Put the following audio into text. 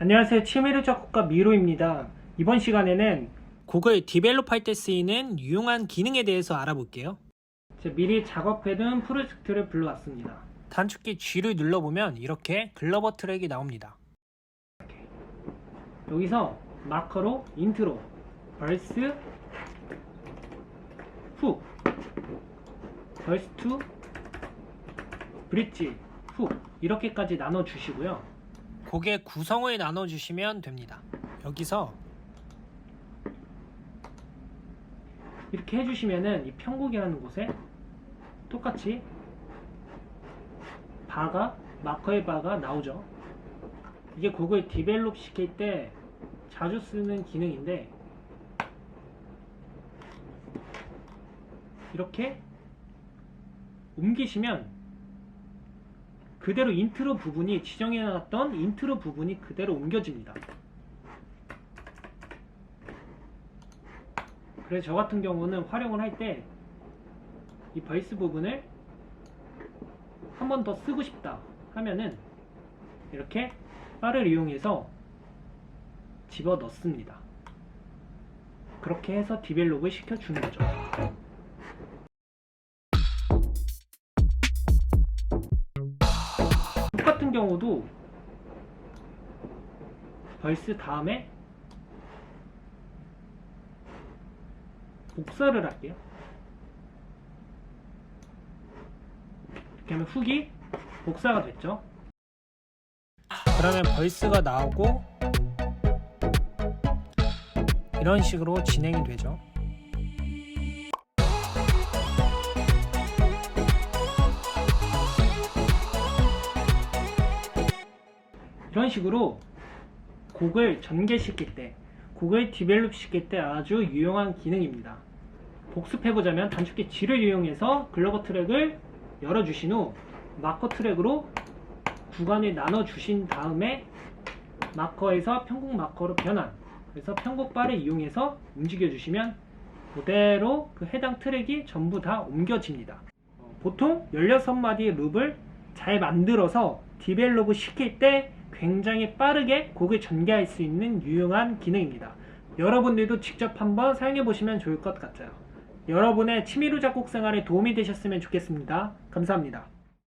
안녕하세요. 치매를 작곡가 미로입니다. 이번 시간에는 곡을 디벨롭할 때 쓰이는 유용한 기능에 대해서 알아볼게요. 미리 작업해둔 프로젝트를 불러왔습니다. 단축키 G를 눌러보면 이렇게 글러버 트랙이 나옵니다. 여기서 마커로 인트로, 벌스, 훅, 벌스 2, 브릿지, 훅 이렇게까지 나눠주시고요. 곡의 구성을 나눠주시면 됩니다. 여기서 이렇게 해주시면은 이 편곡이라는 곳에 똑같이 바가 마커의 바가 나오죠. 이게 곡을 디벨롭 시킬 때 자주 쓰는 기능인데 이렇게 옮기시면 그대로 인트로 부분이 지정해놨던 인트로 부분이 그대로 옮겨집니다. 그래서 저 같은 경우는 활용을 할 때이 벌스 부분을 한 번 더 쓰고 싶다 하면은 이렇게 바를 이용해서 집어 넣습니다. 그렇게 해서 디벨롭을 시켜주는 거죠. 같은 경우도 벌스 다음에 복사를 할게요. 이렇게 하면 훅이 복사가 됐죠. 그러면 벌스가 나오고 이런 식으로 진행이 되죠. 이런 식으로 곡을 전개시킬 때, 곡을 디벨롭 시킬 때 아주 유용한 기능입니다. 복습해보자면 단축키 G를 이용해서 글로버 트랙을 열어주신 후 마커 트랙으로 구간을 나눠주신 다음에 마커에서 편곡 마커로 변환 그래서 편곡 바를 이용해서 움직여주시면 그대로 그 해당 트랙이 전부 다 옮겨집니다. 어, 보통 16마디의 룹을 잘 만들어서 디벨롭을 시킬 때 굉장히 빠르게 곡을 전개할 수 있는 유용한 기능입니다. 여러분들도 직접 한번 사용해 보시면 좋을 것 같아요. 여러분의 취미로 작곡 생활에 도움이 되셨으면 좋겠습니다. 감사합니다.